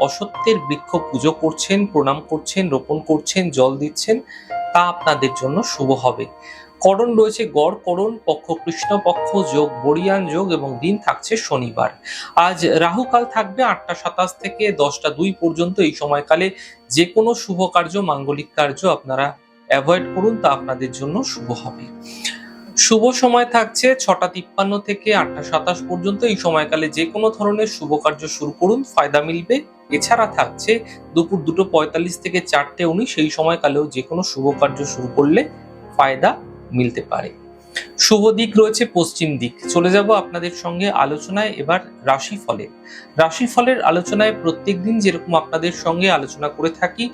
অসত্যের বৃক্ষ পুজো করছেন, প্রণাম করছেন, রোপণ করছেন, জল দিচ্ছেন, তা আপনাদের জন্য শুভ হবে। করণ রয়েছে গড়, করণ, পক্ষ কৃষ্ণ পক্ষ, যোগ বরিয়ান যোগ এবং দিন থাকছে শনিবার। আজ রাহুকাল থাকবে আটটা সাতাশ থেকে দশটা দুই পর্যন্ত। এই সময়কালে যে কোনো শুভ কার্য, মাঙ্গলিক কার্য আপনারা অ্যাভয়েড করুন, তা আপনাদের জন্য শুভ হবে। শুভ সময় থাকছে ছটা তিপ্পান্ন থেকে আটটা সাতাশ পর্যন্ত। এই সময়কালে যে কোনো ধরনের শুভ কার্য শুরু করুন, ফায়দা মিলবে। এছাড়া থাকছে দুপুর দুটো পঁয়তাল্লিশ থেকে চারটে উনিশ, এই সময়কালেও যে কোনো শুভ কার্য শুরু করলে ফায়দা মিলতে পারে। শুভ দিক রয়েছে পশ্চিম দিক। চলে যাব আপনাদের সঙ্গে আলোচনায়, এবার রাশিফলে রাশিফলের আলোচনায় প্রত্যেক দিন যেরকম আপনাদের সঙ্গে আলোচনা করে থাকি,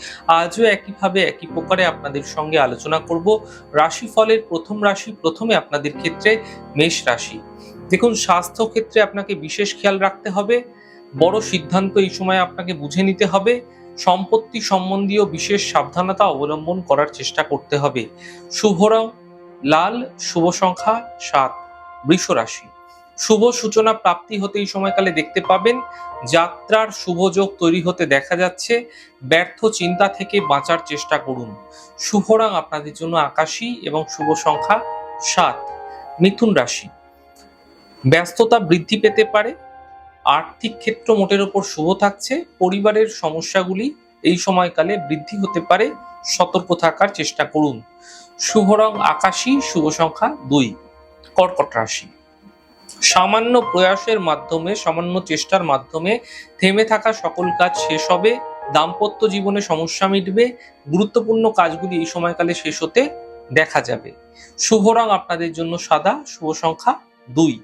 আজও একইভাবে একই প্রকারে আপনাদের সঙ্গে আলোচনা করব। রাশিফলের প্রথম রাশি প্রথমে আপনাদের ক্ষেত্রে মেষ রাশি। দেখুন স্বাস্থ্য ক্ষেত্রে আপনাকে বিশেষ খেয়াল রাখতে হবে। বড় সিদ্ধান্ত এই সময় আপনাকে বুঝে নিতে হবে। সম্পত্তি সম্বন্ধীয় বিশেষ সাবধানতা অবলম্বন করার চেষ্টা করতে হবে। শুভ রং, লাল, শুভ সংখ্যা সাত, বৃষ রাশি। শুভ সূচনা প্রাপ্তি হতে এই সময়কালে দেখতে পাবেন। যাত্রার শুভ যোগ তৈরি হতে দেখা যাচ্ছে। ব্যর্থ চিন্তা থেকে বাঁচার চেষ্টা করুন। শুভ রং আপনাদের জন্য আকাশী এবং শুভ সংখ্যা সাত, মিথুন রাশি। ব্যস্ততা বৃদ্ধি পেতে পারে। আর্থিক ক্ষেত্র মোটের ওপর শুভ থাকছে, পরিবারের সমস্যাগুলি এই সময়কালে বৃদ্ধি হতে পারে, সতর্ক থাকার চেষ্টা করুন। শুভ রং আকাশী, শুভ সংখ্যা দুই, কর্কট রাশি। সামান্য প্রয়াসের মাধ্যমে, সামান্য চেষ্টার মাধ্যমে থেমে থাকা সকল কাজ শেষ হবে, দাম্পত্য জীবনে সমস্যা মিটবে, গুরুত্বপূর্ণ কাজগুলি এই সময়কালে শেষ হতে দেখা যাবে। শুভ রং আপনাদের জন্য সাদা, শুভ সংখ্যা দুই।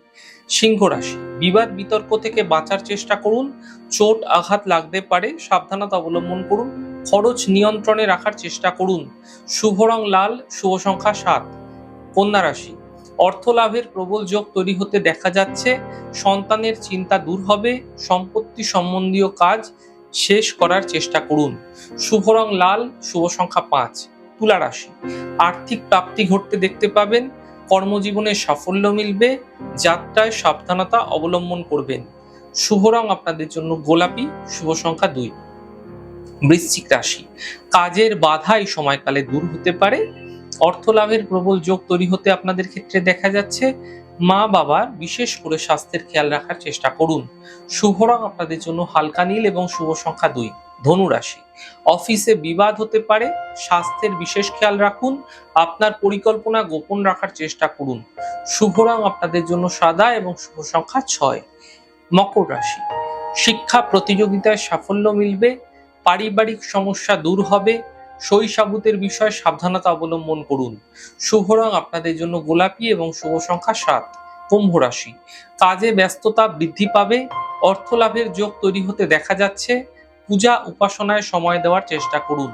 সিংহ রাশি। বিবাদ বিতর্ক থেকে বাঁচার চেষ্টা করুন। চোট, আঘাত লাগতে পারে। সাবধানতা অবলম্বন করুন। খরচ নিয়ন্ত্রণে রাখার চেষ্টা করুন। শুভ রং লাল, শুভ সংখ্যা সাত। কন্যা রাশি। অর্থ লাভের প্রবল যোগ তৈরি হতে দেখা যাচ্ছে। সন্তানের চিন্তা দূর হবে। সম্পত্তি সম্বন্ধীয় কাজ শেষ করার চেষ্টা করুন। শুভ রং লাল, শুভ সংখ্যা পাঁচ। তুলা রাশি। আর্থিক প্রাপ্তি ঘটতে দেখতে পাবেন। কর্মজীবনে সাফল্য মিলবে, যাত্রায় সাবধানতা অবলম্বন করবেন। শুভ রং আপনাদের জন্য গোলাপি, শুভ সংখ্যা দুই। বৃশ্চিক রাশি, কাজের বাধা এই সময়কালে দূর হতে পারে। অর্থ লাভের প্রবল যোগ তৈরি হতে আপনাদের ক্ষেত্রে দেখা যাচ্ছে। মা বাবার বিশেষ করে স্বাস্থ্যের খেয়াল রাখার চেষ্টা করুন। শুভ রং আপনাদের জন্য হালকা নীল এবং শুভ সংখ্যা দুই। ধনু রাশি অফিসে বিবাদ হতে পারে, স্বাস্থ্যের বিশেষ খেয়াল রাখুন, আপনার পরিকল্পনা গোপন রাখার চেষ্টা করুন। শুভ রং আপনাদের জন্য সাদা এবং শুভ সংখ্যা ছয়। মকর রাশি। শিক্ষা প্রতিযোগিতায় সাফল্য মিলবে, পারিবারিক সমস্যা দূর হবে, শৈশাবুতের বিষয়ে সাবধানতা অবলম্বন করুন। শুভ রং আপনাদের জন্য গোলাপি এবং শুভ সংখ্যা সাত। কুম্ভ রাশি। কাজে ব্যস্ততা বৃদ্ধি পাবে অর্থ লাভের যোগ তৈরি হতে দেখা যাচ্ছে পূজা উপাসনায় সময় দেওয়ার চেষ্টা করুন।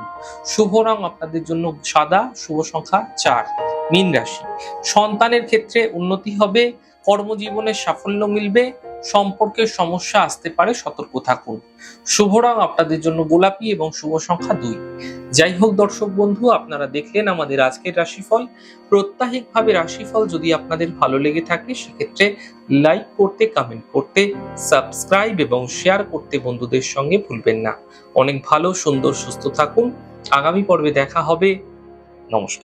শুভ রং আপনাদের জন্য সাদা, শুভ সংখ্যা চার, মীন রাশি। সন্তানের ক্ষেত্রে উন্নতি হবে, কর্মজীবনে সাফল্য মিলবে সম্পর্কের সমস্যা আসতে পারে, সতর্ক থাকুন। শুভ রং আপনাদের জন্য গোলাপি এবং শুভ সংখ্যা দুই। যাই হোক দর্শক বন্ধু, আপনারা দেখলেন আমাদের আজকের রাশিফল। প্রত্যাহিকভাবে রাশিফল যদি আপনাদের ভালো লেগে থাকে, সেক্ষেত্রে লাইক করতে কমেন্ট করতে সাবস্ক্রাইব এবং শেয়ার করতে বন্ধুদের সঙ্গে ভুলবেন না। অনেক ভালো, সুন্দর, সুস্থ থাকুন। আগামী পর্বে দেখা হবে। নমস্কার।